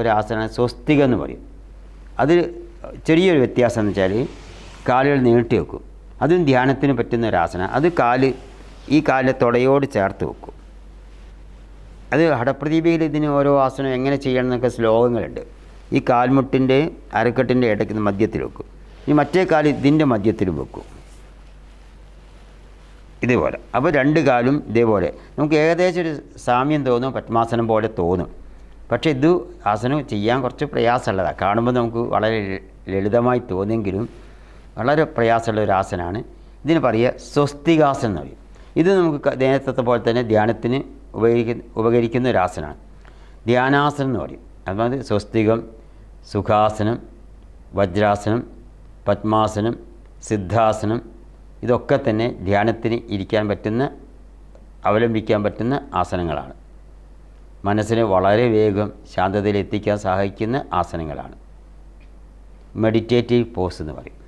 ഒരു സ്വസ്തിക എന്ന് പറയും. അത് ചെറിയൊരു വ്യത്യാസം എന്ന് വെച്ചാൽ കാലുകൾ നീട്ടി വെക്കും. അതും ധ്യാനത്തിന് പറ്റുന്ന ഒരു അത് കാൽ ഈ കാലിലെ തുടയോട് ചേർത്ത് വെക്കും. അത് ഹടപ്രദീപയിൽ ഇതിന് ഓരോ ആസനം എങ്ങനെ ചെയ്യണം എന്നൊക്കെ ശ്ലോകങ്ങളുണ്ട്. ഈ കാൽമുട്ടിന്റെ അരക്കെട്ടിന്റെ ഇടയ്ക്ക് മധ്യത്തിൽ വെക്കും. ഈ മറ്റേ കാൽ ഇതിന്റെ മധ്യത്തിൽ വെക്കും. ഇതേപോലെ. അപ്പോൾ രണ്ട് കാലും ഇതേപോലെ. നമുക്ക് ഏകദേശം ഒരു സാമ്യം തോന്നും പത്മാസനം പോലെ തോന്നും. പക്ഷേ ഇത് ആസനം ചെയ്യാൻ കുറച്ച് പ്രയാസമുള്ളതാണ് കാണുമ്പോൾ നമുക്ക് വളരെ ലളിതമായി തോന്നിയെങ്കിലും വളരെ പ്രയാസമുള്ള ഒരു ആസനമാണ് ഇതിന് പറയുക സ്വസ്തികാസനം എന്ന് പറയും. ഇത് നമുക്ക് നേരത്തെ പോലെ തന്നെ ധ്യാനത്തിന് ഉപകരിക്കുന്ന ഉപകരിക്കുന്ന ഒരു ആസനമാണ് ധ്യാനാസനം എന്ന് പറയും. അതായത് സ്വസ്തികം സുഖാസനം വജ്രാസനം പത്മാസനം സിദ്ധാസനം ഇതൊക്കെ തന്നെ ധ്യാനത്തിന് ഇരിക്കാൻ പറ്റുന്ന അവലംബിക്കാൻ പറ്റുന്ന ആസനങ്ങളാണ്. മനസ്സിനെ വളരെ വേഗം ശാന്തതയിൽ എത്തിക്കാൻ സഹായിക്കുന്ന ആസനങ്ങളാണ്. മെഡിറ്റേറ്റീവ് പോസ് എന്ന് പറയും.